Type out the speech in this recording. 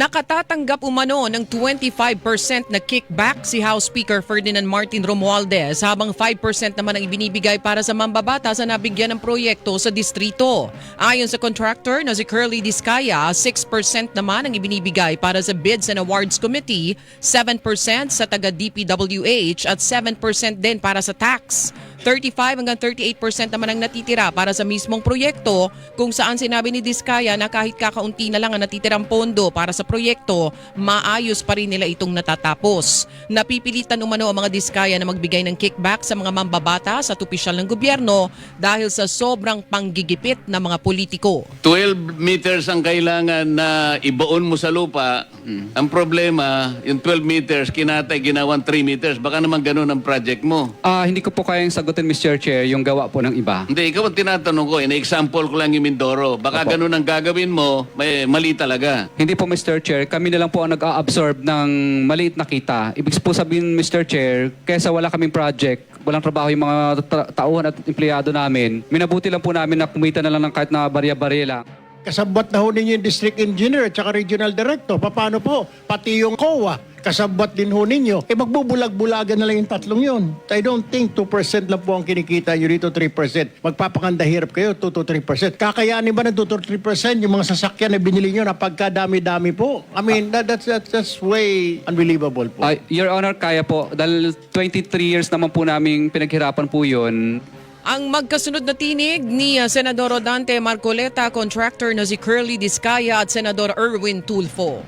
Nakatatanggap umano ng 25% na kickback si House Speaker Ferdinand Martin Romualdez habang 5% naman ang ibinibigay para sa mambabata sa nabigyan ng proyekto sa distrito. Ayon sa contractor na si Curly Discaya, 6% naman ang ibinibigay para sa Bids and Awards Committee, 7% sa taga DPWH at 7% din para sa tax. 35 hanggang 38% naman ang natitira para sa mismong proyekto kung saan sinabi ni Diskaya na kahit kakaunti na lang ang natitirang pondo para sa proyekto, maayos pa rin nila itong natatapos. Napipilitan umano ang mga Diskaya na magbigay ng kickback sa mga mambabata sa opisyal ng gobyerno dahil sa sobrang panggigipit ng mga politiko. 12 meters ang kailangan na ibaon mo sa lupa. Ang problema, yung 12 meters, kinatay, ginawang 3 meters. Baka naman ganun ang project mo. Ah, hindi ko po kayang sagutin, Mr. Chair, yung gawa po ng iba. Hindi, ikaw ang tinatanong ko. In-example ko lang yung Mindoro. Baka ganun ang gagawin mo, may mali talaga. Hindi po, Mr. Chair, kami na lang po ang nag-a-absorb ng maliit na kita. Ibig po sabihin, Mr. Chair, kesa wala kaming project, walang trabaho yung mga ta- tauhan at empleyado namin, minabuti lang po namin na kumita na lang ng kahit na barya-barya lang. Kasabot na ho ninyo yung district engineer at saka regional director. Paano po? Pati yung COA. Kasabot din ho ninyo. Eh magbubulag-bulagan na lang yung tatlong yun. I don't think 2% lang po ang kinikita nyo dito, 3%. Magpapakanda hirap kayo, 2 to 3%. Kakayanin ba ng 2 to 3% yung mga sasakyan na binili nyo na pagkadami-dami po? I mean, that, that's, that's, that's way unbelievable po. Ah, Your Honor, kaya po. Dahil 23 years naman po namin pinaghirapan po yun. Ang magkasunod na tinig ni uh, Senador Dante Marcoleta, contractor na si Curly Discaya at Senador Erwin Tulfo.